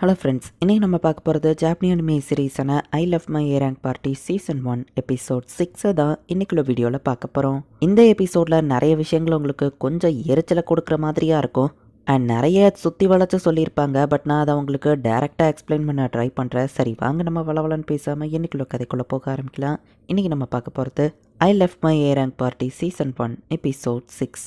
Hello friends இன்றைக்கி நம்ம பார்க்க போகிறது Japanese anime சீரீஸான I love my A rank party season one episode சிக்ஸை தான் இன்றைக்குள்ள வீடியோவில் பார்க்க போகிறோம் இந்த எபிசோடில் நிறைய விஷயங்கள் உங்களுக்கு கொஞ்சம் எரிச்சலை கொடுக்குற மாதிரியாக இருக்கும். அண்ட் நிறைய சுற்றி வளைச்சு சொல்லியிருப்பாங்க பட் நான் அதை உங்களுக்கு டேரெக்டாக எக்ஸ்பிளைன் பண்ண ட்ரை பண்ணுறேன் சரி வாங்க நம்ம வளவலன்னு பேசாமல் இன்னைக்குள்ள கதைக்குள்ளே போக ஆரம்பிக்கலாம். இன்றைக்கி நம்ம பார்க்க போகிறது I love my A rank party season one episode six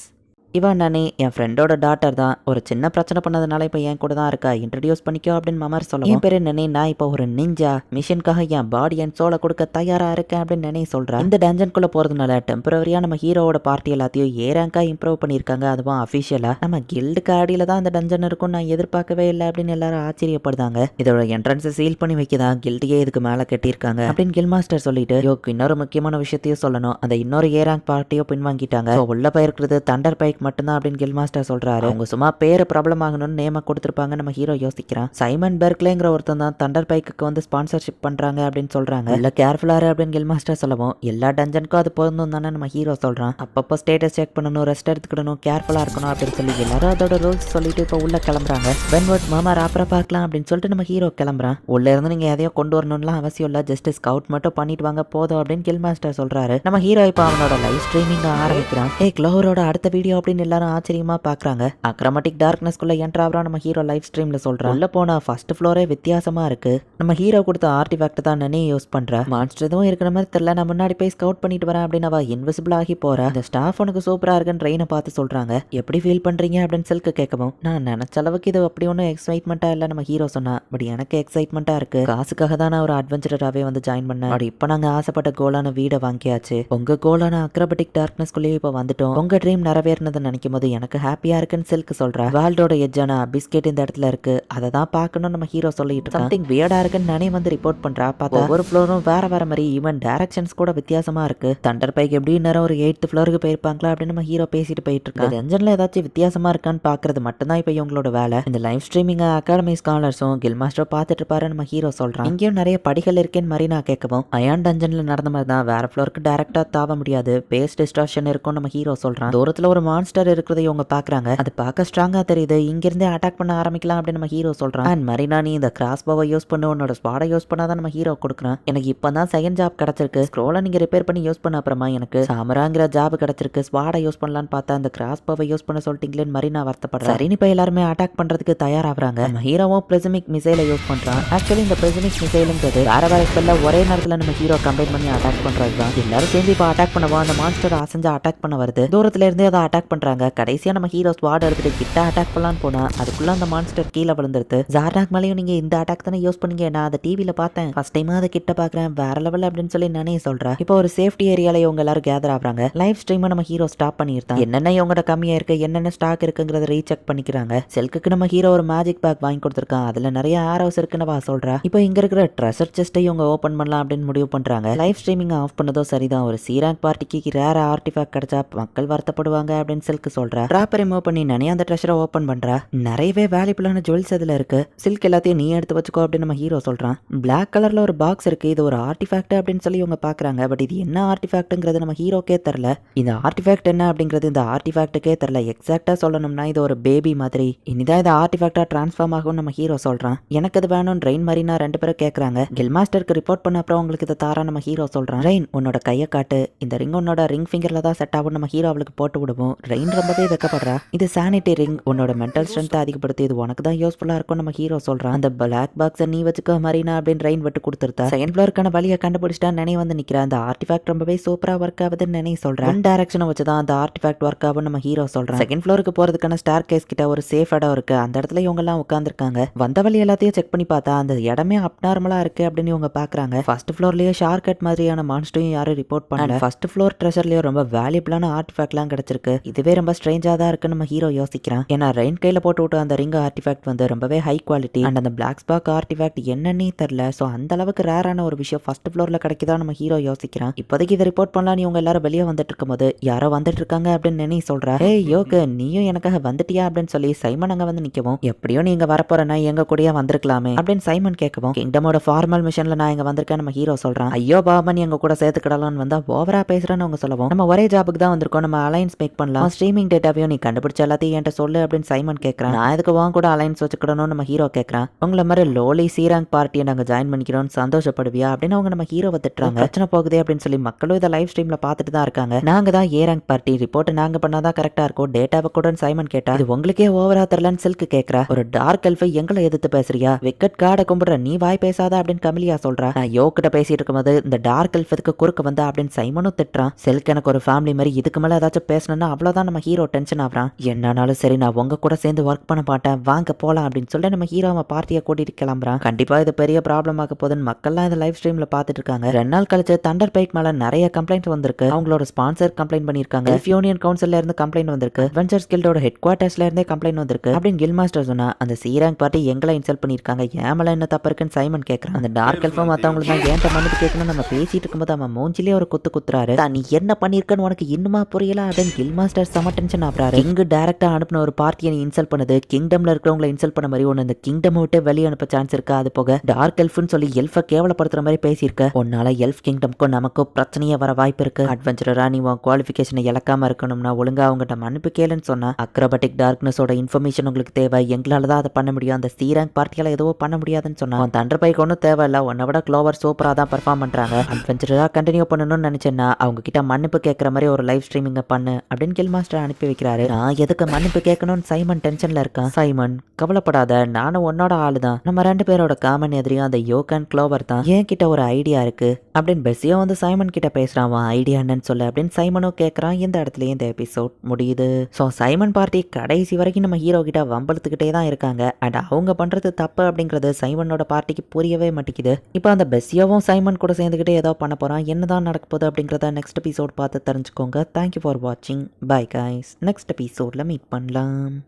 இவன் நானே என் ஃப்ரெண்டோட டாட்டர் தான். ஒரு சின்ன பிரச்சனை பண்ணதுனால இப்போ என் கூட தான் இருக்கா? இன்ட்ரடியூஸ் பண்ணிக்கோ அப்படின்னு மமர் சொல்லுவோம். என் பேரு நினை நான் இப்போ ஒரு நிஞ்சா மிஷினுக்காக என் பாடி அண்ட் சோலை கொடுக்க தயாராக இருக்கேன் அப்படின்னு நினை சொல்கிறேன் இந்த டஞ்சனுக்குள்ள போகிறதுனால டெம்பரவரியாக நம்ம ஹீரோவோட பார்ட்டி எல்லாத்தையும் ஏ ரேங்கா இம்ப்ரூவ் பண்ணியிருக்காங்க. அதுவும் அஃபிஷியலாக நம்ம கில்டுக்கு அடியில் தான் அந்த டஞ்சன் இருக்கும் நான் எதிர்பார்க்கவே இல்லை அப்படின்னு எல்லாரும் ஆச்சரியப்படுதாங்க இதோட என்ட்ரன்ஸை சீல் பண்ணி வைக்கதான் கில்டையே இதுக்கு மேலே கட்டியிருக்காங்க அப்படின்னு கில் மாஸ்டர் சொல்லிட்டு யோக்கு இன்னொரு முக்கியமான விஷயத்தையும் சொல்லணும். அந்த இன்னொரு ஏ ரேங்க் பார்ட்டியோ பின்வாங்கிட்டாங்க. உள்ள போயிருக்கிறது தண்டர் பைக் மட்டும்தான் அப்படின்னு கில் மாஸ்டர் சொல்றாரு. அவங்க சும்மா பேர் ப்ராப்ளம் ஆகணும்னு நேம கொடுத்துருப்பாங்க நம்ம ஹீரோ யோசிக்கிறான். சைமன் பெர்க்லேங்கிற ஒருத்தன் தான் தண்டர் பைக்கு வந்து ஸ்பான்சர்ஷிப் பண்றாங்க அப்படின்னு சொல்றாங்க. இல்ல கேர்ஃபுல்லாரு அப்படின்னு கில் மாஸ்டர் சொல்லவும் எல்லா டஞ்சனுக்கும் அது பொருந்தும் தானே நம்ம ஹீரோ சொல்றான். அப்பப்போ ஸ்டேட்டஸ் செக் பண்ணணும் ரெஸ்ட் எடுத்துக்கணும் கேர்ஃபுல்லா இருக்கணும் அப்படின்னு சொல்லி எல்லாரும் அதோட ரூல்ஸ் சொல்லிட்டு இப்போ உள்ள கிளம்புறாங்க. பென்வர்ட் மாமா அப்புறம் பார்க்கலாம் அப்படின்னு சொல்லிட்டு நம்ம ஹீரோ கிளம்புறான். உள்ள இருந்து நீங்க எதையோ கொண்டு வரணும்லாம் அவசியம் இல்ல ஜஸ்ட் ஸ்கவுட் மட்டும் பண்ணிட்டு வாங்க போதும் அப்படின்னு கில் மாஸ்டர் சொல்றாரு. நம்ம ஹீரோ இப்போ அவனோட லைவ் ஸ்ட்ரீமிங் ஆரம்பிக்கிறான். ஏ க்ளோவரோட அடுத்த வீடியோ அப்படின்னு எல்லாரும் ஆச்சரியமா பாக்குறாங்க. அக்ரமட்டிக் டார்க்னஸ்குள்ளே என்ட்ராவரா நம்ம ஹீரோ லைஃப் ஸ்ட்ரீம்ல சொல்றான் உள்ள போனா ஃபர்ஸ்ட் ஃப்ளோரே வித்தியாசமா இருக்கு. நம்ம ஹீரோ கொடுத்த ஆர்டிஃபேக்ட் தான் யூஸ் பண்ற. மான்ஸ்டர் எதுவும் இருக்கிற மாதிரி தெரியல. நான் முன்னாடி போய் ஸ்கவுட் பண்ணிட்டு வரேன் அப்படின்னு அவள் இன்விசிபிள் ஆகி போறா. இந்த ஸ்டாஃப் உனக்கு சூப்பரா இருக்குன்னு ட்ரெயினை பார்த்து சொல்றாங்க. எப்படி ஃபீல் பண்றீங்க அப்படின்னு சில்க்கு கேட்கவும் நான் நினைச்ச அளவுக்கு இது அப்படி ஒன்றும் எக்ஸைட்மெண்ட்டா இல்லை நம்ம ஹீரோ சொன்னா பட் எனக்கு எக்ஸைட்மெண்ட்டா இருக்கு. காசுக்காக தான் நான் ஒரு அட்வென்ச்சராகவே வந்து ஜாயின் பண்ணேன். பட் இப்போ நாங்க ஆசைப்பட்ட கோலான வீடை வாங்கியாச்சு. உங்க கோலான அக்ரபட்டிக் டார்க்னஸ்குள்ளேயே இப்போ வந்துட்டோம். உங்க ட்ரீம் நிறைவேறினதை நினைக்கும் போது எனக்கு ஹாப்பியா இருக்குன்னு சில்க் சொல்றா. வேர்ல்டோட எஜ்ஜான பிஸ்கெட் இந்த இடத்துல இருக்கு. அதை தான் பார்க்கணும் நம்ம ஹீரோ சொல்லிட்டு சம்திங் வியர்டா இருக்குன்னு நானே வந்து ரிப்போர்ட் பண்றா. பார்த்தா ஒவ்வொரு ஃப்ளோரும் வேற வேற மாதிரி ஈவன் டைரக்ஷன்ஸ் கூட வித்தியாசமா இருக்கு. தண்டர் பைக் எப்படி நேரம் ஒரு எயித்து ஃப்ளோருக்கு போயிருப்பாங்களா அப்படின்னு நம்ம ஹீரோ பேசிட்டு போயிட்டு இருக்காங்க என்ஜின்ல ஏதாச்சும் வித்தியாசமா இருக்கான்னு பாக்குறது மட்டும்தான் இப்போ இவங்களோட வேலை. இந்த லைவ் ஸ்ட்ரீமிங் அகாடமி ஸ்காலர்ஸும் கில் மாஸ்டர் பார்த்துட்டு இருப்பாரு நம்ம ஹீரோ சொல்றான். இங்கேயும் நிறைய படிகள் இருக்கேன்னு மாதிரி நான் கேட்கவும் அயான் டஞ்சன்ல நடந்த மாதிரி தான் வேற ஃப்ளோருக்கு டேரக்டா தாவ முடியாது. பேஸ் டிஸ்ட்ராக்ஷன் இருக்கும் நம்ம ஹீரோ சொல்றான். தூரத்துல ஒரு மான்ஸ்டர் இருக்கிறதை இவங்க பாக்குறாங்க. அது பார்க்க ஸ்ட்ராங்கா தெரியுது. இங்கிருந்தே அட்டாக் பண்ண ஆரம்பிக்கலாம் அப்படின்னு நம்ம ஹீரோ சொல்றான். அண்ட் மரினா நீ இந்த கிராஸ் பவை யூஸ் பண்ணு. உன்னோட ஸ்பாடை யூஸ் பண்ணாதான் நம்ம ஹீரோ கொடுக்குறான். எனக்கு இப்பதான் செகண்ட் ஜாப் கிடைச்சிருக்கு. ஸ்க்ரோலை நீங்க ரிப்பேர் பண்ணி யூஸ் பண்ண அப்புறமா எனக்கு சாமராங்கிற ஜாப் கிடைச்சிருக்கு. ஸ்பாடை யூஸ் பண்ணலான்னு பார்த்தா அந்த கிராஸ் பவை யூஸ் பண்ண சொல்லிட்டீங்களேன்னு மரினா வருத்தப்படுறேன் சரின்னு இப்போ எல்லாருமே அட்டாக் பண்றதுக்கு தயாராகிறாங்க. நம்ம ஹீரோவும் பிளசமிக் மிசைலை யூஸ் பண்றான். ஆக்சுவலி இந்த பிளசமிக் மிசைலுங்கிறது வேற வேற ஸ்பெல்ல ஒரே நேரத்தில் நம்ம ஹீரோ கம்பைன் பண்ணி அட்டாக் பண்றது தான் எல்லாரும் சேர்ந்து இப்போ அட்டாக் பண்ணவோ? அந்த மான்ஸ்டர் அசைஞ்சு அட்டாக் பண்ண வருது. தூரத்துல இருந்தே அதை அட்டாக் பண்ணுறாங்க கடைசியா நம்ம ஹீரோ ஸ்வாட் எடுத்துகிட்டு கிட்ட அட்டாக் பண்ணலான்னு போனால் அதுக்குள்ள அந்த மான்ஸ்டர் கீழே விழுந்துருது. ஜார்டாக் மேலேயும் நீங்க இந்த அட்டாக் தானே யூஸ் பண்ணீங்க. நான் அதை டிவியில பார்த்தேன். ஃபர்ஸ்ட் டைம் அதை கிட்ட பாக்குறேன் வேற லெவல் அப்படின்னு சொல்லி நானே சொல்றேன். இப்போ ஒரு சேஃப்டி ஏரியாவில் இவங்க எல்லாரும் கேதர் ஆகுறாங்க. லைவ் ஸ்ட்ரீமை நம்ம ஹீரோ ஸ்டாப் பண்ணியிருந்தான். என்னென்ன இவங்க கம்மியாக இருக்கு என்னென்ன ஸ்டாக் இருக்குங்கிறத ரீசெக் பண்ணிக்கிறாங்க. செல்க்குக்கு நம்ம ஹீரோ ஒரு மேஜிக் பேக் வாங்கி கொடுத்துருக்கான். அதுல நிறைய ஆரோஸ் இருக்குன்னு வா சொல்கிறேன் இப்போ இங்க இருக்கிற ட்ரெஷர் செஸ்ட்டை இவங்க ஓப்பன் பண்ணலாம் அப்படின்னு முடிவு பண்ணுறாங்க லைவ் ஸ்ட்ரீமிங் ஆஃப் பண்ணதோ சரிதான். ஒரு சீராங் பார்ட்டிக்கு ரேர் ஆர்டிஃபேக்ட் கிடைச்சா மக்கள் வருத்தப்படுவாங்க அப்படின்னு சில்க் சொல்றா. ட்ராப்பை ரிமூவ் பண்ணி நனையா அந்த ட்ரெஷரை ஓபன் பண்றா. நிறையவே வேல்யூபிளான ஜுவல்ஸ் அதுல இருக்கு. சில்க் எல்லாத்தையும் நீ எடுத்து வச்சுக்கோ அப்படின்னு நம்ம ஹீரோ சொல்றான். பிளாக் கலர்ல ஒரு பாக்ஸ் இருக்கு. இது ஒரு ஆர்டிஃபேக்ட் அப்படின்னு சொல்லி இவங்க பாக்குறாங்க. பட் இது என்ன ஆர்டிஃபேக்ட்ங்கிறது நம்ம ஹீரோக்கே தெரில இந்த ஆர்டிஃபேக்ட் என்ன அப்படிங்கிறது இந்த ஆர்டிஃபேக்ட்டுக்கே தெரில எக்ஸாக்டா சொல்லணும்னா இது ஒரு பேபி மாதிரி. இனிதான் இது ஆர்டிஃபேக்டா ட்ரான்ஸ்ஃபார்ம் ஆகும் நம்ம ஹீரோ சொல்றான். எனக்கு இது வேணும் ரெயின் மரினா ரெண்டு பேரும் கேட்கறாங்க கில் மாஸ்டருக்கு ரிப்போர்ட் பண்ண அப்புறம் உங்களுக்கு இதை தாரா நம்ம ஹீரோ சொல்றான். ரெயின் உன்னோட கையை காட்டு. இந்த ரிங் உன்னோட ரிங் ஃபிங்கர்ல தான் செட் ஆகும் நம்ம ஹீரோ அவளுக்கு போட்டு விடுவோம். ரெயின் ரொம்பவே வெக்கப்படுறா. இது சானிட்டி ரிங் உன்னோட மென்டல் ஸ்ட்ரென்த் அதிகப்படுத்தி. இது உனக்கு தான் யூஸ்ஃபுல்லா இருக்கும் நம்ம ஹீரோ சொல்றான். அந்த பிளாக் பாக்ஸை நீ வச்சுக்கோ மரீனா அப்படின்னு ரெயின் விட்டு கொடுத்துருத்தா. செகண்ட் ஃப்ளோருக்கான வழியை கண்டுபிடிச்சிட்டா நினை வந்து நிக்கிறா. அந்த ஆர்டிஃபேக்ட் ரொம்பவே சூப்பரா ஒர்க் ஆகுதுன்னு நினை சொல்றேன். ஒன் டைரக்ஷனை வச்சு தான் அந்த ஆர்டிஃபேக்ட் ஒர்க் ஆகும் நம்ம ஹீரோ சொல்றான். செகண்ட் ஃப்ளோருக்கு போறதுக்கான ஸ்டார் கேஸ் கிட்ட ஒரு சேஃப் இடம் இருக்கு. அந்த இடத்துல இவங்க எல்லாம் உட்காந்துருக்காங்க வந்த வழி எல்லாத்தையும் செக் பண்ணி பார்த்தா அந்த இடமே அப்நார்மலா இருக்கு அப்படின்னு இவங்க பாக்குறாங்க. ஃபர்ஸ்ட் ஃப்ளோர்லயே ஷார்க் கட் மாதிரியான மான்ஸ்டையும் யாரும் ரிப்போர்ட் பண்ணல. ஃபர்ஸ்ட் ஃப்ளோர் ட்ரெஷர்லயும் ரொம்ப வேல்யூபிளான ஆர்டிஃபேக்ட்லாம் கிடைச்சிருக்கு. இதுவே ரொம்ப ஸ்ட்ரேஞ்சாக தான் இருக்குன்னு நம்ம ஹீரோ யோசிக்கிறான். ஏன்னா ரெயின் கையில போட்டு விட்டு அந்த ரிங் ஆர்டிஃபேக்ட் வந்து ரொம்பவே ஹை குவாலிட்டி அண்ட் அந்த பிளாக் ஸ்பாக் ஆர்டிஃபேக்ட் என்னன்னே தெரில ஸோ அந்த அளவுக்கு ரேரான ஒரு விஷயம் ஃபர்ஸ்ட் ஃப்ளோர்ல கிடைக்குதா நம்ம ஹீரோ யோசிக்கிறான். இப்போதைக்கு இதை ரிப்போர்ட் பண்ணலாம் இவங்க எல்லாரும் வெளியே வந்துட்டு இருக்கும்போது யாரோ வந்துட்டு இருக்காங்க அப்படின்னு நினை சொல்றா. ஏய் யோக நீயும் எனக்காக வந்துட்டியா? அப்படின்னு சொல்லி சைமன் அங்க வந்து நிற்கவும் எப்படியோ நீங்க வரப்போறேன்னா எங்க கூடயே வந்திருக்கலாமே? அப்படின்னு சைமன் கேட்கவும் கிங்டமோட ஃபார்மல் மிஷன்ல நான் இங்க வந்திருக்கேன் நம்ம ஹீரோ சொல்றான். ஐயோ பாபன் எங்க கூட சேர்த்துக்கிடலாம்னு வந்தா ஓவரா பேசுறேன்னு அவங்க சொல்லவும். நம்ம ஒரே ஜாபுக்கு தான் வந்திருக்கோம். நம்ம அலைன்ஸ் மேக் பண்ணலாம். நான் ஸ்ட்ரீமிங் டேட்டாவையும் நீ கண்டுபிடிச்ச எல்லாத்தையும் என்கிட்ட சொல்லு அப்படின்னு சைமன் கேட்கறான் நான் இதுக்கு வாங்க கூட அலைன்ஸ் வச்சுக்கணும்னு நம்ம ஹீரோ கேட்கறான் உங்களை மாதிரி லோலி சீராங் பார்ட்டியை நாங்கள் ஜாயின் பண்ணிக்கிறோம்னு சந்தோஷப்படுவியா அப்படின்னு அவங்க நம்ம ஹீரோவை திட்டுறாங்க. பிரச்சனை போகுதே அப்படின்னு சொல்லி மக்களும் இதை லைவ் ஸ்ட்ரீம்ல பார்த்துட்டு தான் இருக்காங்க. நாங்க தான் ஏ ரேங்க் பார்ட்டி ரிப்போர்ட் நாங்க பண்ணாதான் கரெக்டா இருக்கும். டேட்டாவை கூட சைமன் கேட்டா இது உங்களுக்கே ஓவரா தரலன்னு சில்க் கேக்குறா. ஒரு டார்க் எல்ஃபை எங்களை எதிர்த்து பேசுறியா? விக்கெட் கார்டை கும்பிடுற நீ வாய் பேசாத அப்படின்னு கமலியா சொல்றா. நான் யோ கிட்ட பேசிட்டு இருக்கும்போது இந்த டார்க் எல்ஃபத்துக்கு குறுக்க வந்தா அப்படின்னு சைமனும் திட்டுறான். சில்க் எனக்கு ஒரு ஃபேமிலி மாதிரி இதுக்கு மேல ஏதாச்சும் பேசணும்னா தான் நம்ம ஹீரோ டென்ஷன் ஆகுறான். என்னானாலும் சரி நான் உங்க கூட சேர்ந்து ஒர்க் பண்ண மாட்டேன். வாங்க போலாம் அப்படின்னு சொல்லி நம்ம ஹீரோ அவன் பார்ட்டியை கூட்டிட்டு கிளம்புறான். கண்டிப்பா இது பெரிய ப்ராப்ளம் ஆக போகுதுன்னு மக்கள்லாம் இந்த லைவ் ஸ்ட்ரீம்ல பார்த்துட்டு இருக்காங்க. ரெண்டு நாள் கழிச்சு தண்டர் பைக் மேல நிறைய கம்ப்ளைண்ட் வந்திருக்கு. அவங்களோட ஸ்பான்சர் கம்ப்ளைண்ட் பண்ணிருக்காங்க யூனியன் கவுன்சில்ல இருந்து கம்ப்ளைண்ட் வந்திருக்கு. வெஞ்சர்ஸ் கில்டோட ஹெட் குவார்டர்ஸ்ல இருந்தே கம்ப்ளைண்ட் வந்திருக்கு. அப்படின்னு கில் மாஸ்டர் சொன்னா அந்த சீராங் பார்ட்டி எங்களை இன்சல்ட் பண்ணிருக்காங்க ஏமல என்ன தப்பு இருக்குன்னு சைமன் கேட்கறான் அந்த டார்க் எல்ஃபம் மத்தவங்களுக்கு தான் ஏன் மன்னிப்பு கேட்கணும் நம்ம பேசிட்டு இருக்கும்போது அவன் மூஞ்சிலே ஒரு குத்து குத்துறாரு. நீ என்ன பண்ணிருக்கன்னு உனக்கு இன்னுமா புரியல? அப்படின்னு கில் மாஸ்டர் செம டென்ஷன் ஆகிறாரு இங்கு டேரக்டா அனுப்பின ஒரு பார்ட்டியை இன்சல்ட் பண்ணுது கிங்டம்ல இருக்கிறவங்களை இன்சல்ட் பண்ண மாதிரி ஒன்று இந்த கிங்டம் விட்டு வெளியே அனுப்ப சான்ஸ் இருக்கு? அது போக டார்க் எல்ஃப்னு சொல்லி எல்ஃபை கேவலப்படுத்துற மாதிரி பேசியிருக்க. உன்னால எல்ஃப் கிங்டம்க்கும் நமக்கும் பிரச்சனையே வர வாய்ப்பு இருக்கு. அட்வென்ச்சரா நீ உன் குவாலிஃபிகேஷனை இழக்காம இருக்கணும்னா ஒழுங்கா அவங்ககிட்ட மன்னிப்பு கேளுன்னு சொன்னா அக்ரோபட்டிக் டார்க்னஸோட இன்ஃபர்மேஷன் உங்களுக்கு தேவை. எங்களால தான் அதை பண்ண முடியும். அந்த சீராங் பார்ட்டியால எதுவும் பண்ண முடியாதுன்னு சொன்னா அந்த தண்டர் பைக் ஒன்றும் தேவையில்ல. உன்னை விட க்ளோவர் சூப்பரா தான் பர்ஃபார்ம் பண்றாங்க. அட்வென்ச்சரா கண்டினியூ பண்ணணும்னு நினைச்சேன்னா அவங்க கிட்ட மன்னிப்பு கேட்கற மாதிரி ஒரு லைவ் ஸ்ட்ரீமிங்க பண்ணு அப்படின்னு கேள்வி மாஸ்டர் அனுப்பி வைக்கிறாரு. நான் எதுக்கு மன்னிப்பு கேட்கணும்னு சைமன் டென்ஷன்ல இருக்கான் சைமன் கவலைப்படாத நானும் உன்னோட ஆளு தான் நம்ம ரெண்டு பேரோட காமன் எதிரியும் அந்த யோகன் க்ளோவர் தான். என் கிட்ட ஒரு ஐடியா இருக்கு. அப்படின்னு பெஸ்ஸியும் வந்து சைமன் கிட்ட பேசுறான் ஐடியா என்னன்னு சொல்லு அப்படின்னு சைமனும் கேட்கறான் இந்த இடத்துலயே இந்த எபிசோட் முடியுது. ஸோ சைமன் பார்ட்டி கடைசி வரைக்கும் நம்ம ஹீரோ கிட்ட வம்பலத்துக்கிட்டே தான் இருக்காங்க. அண்ட் அவங்க பண்றது தப்பு அப்படிங்கிறது சைமனோட பார்ட்டிக்கு புரியவே மாட்டேங்குது. இப்போ அந்த பெஸ்ஸியாவும் சைமன் கூட சேர்ந்துக்கிட்டே ஏதோ பண்ண போறான். என்னதான் நடக்க போகுது அப்படிங்கிறத நெக்ஸ்ட் எபிசோட் பார்த்து தெரிஞ்சுக்கோங்க. தேங்க்யூ ஃபார் வாட்சிங் பை guys. நெக்ஸ்ட் எபிசோடில் மீட் பண்ணலாம்.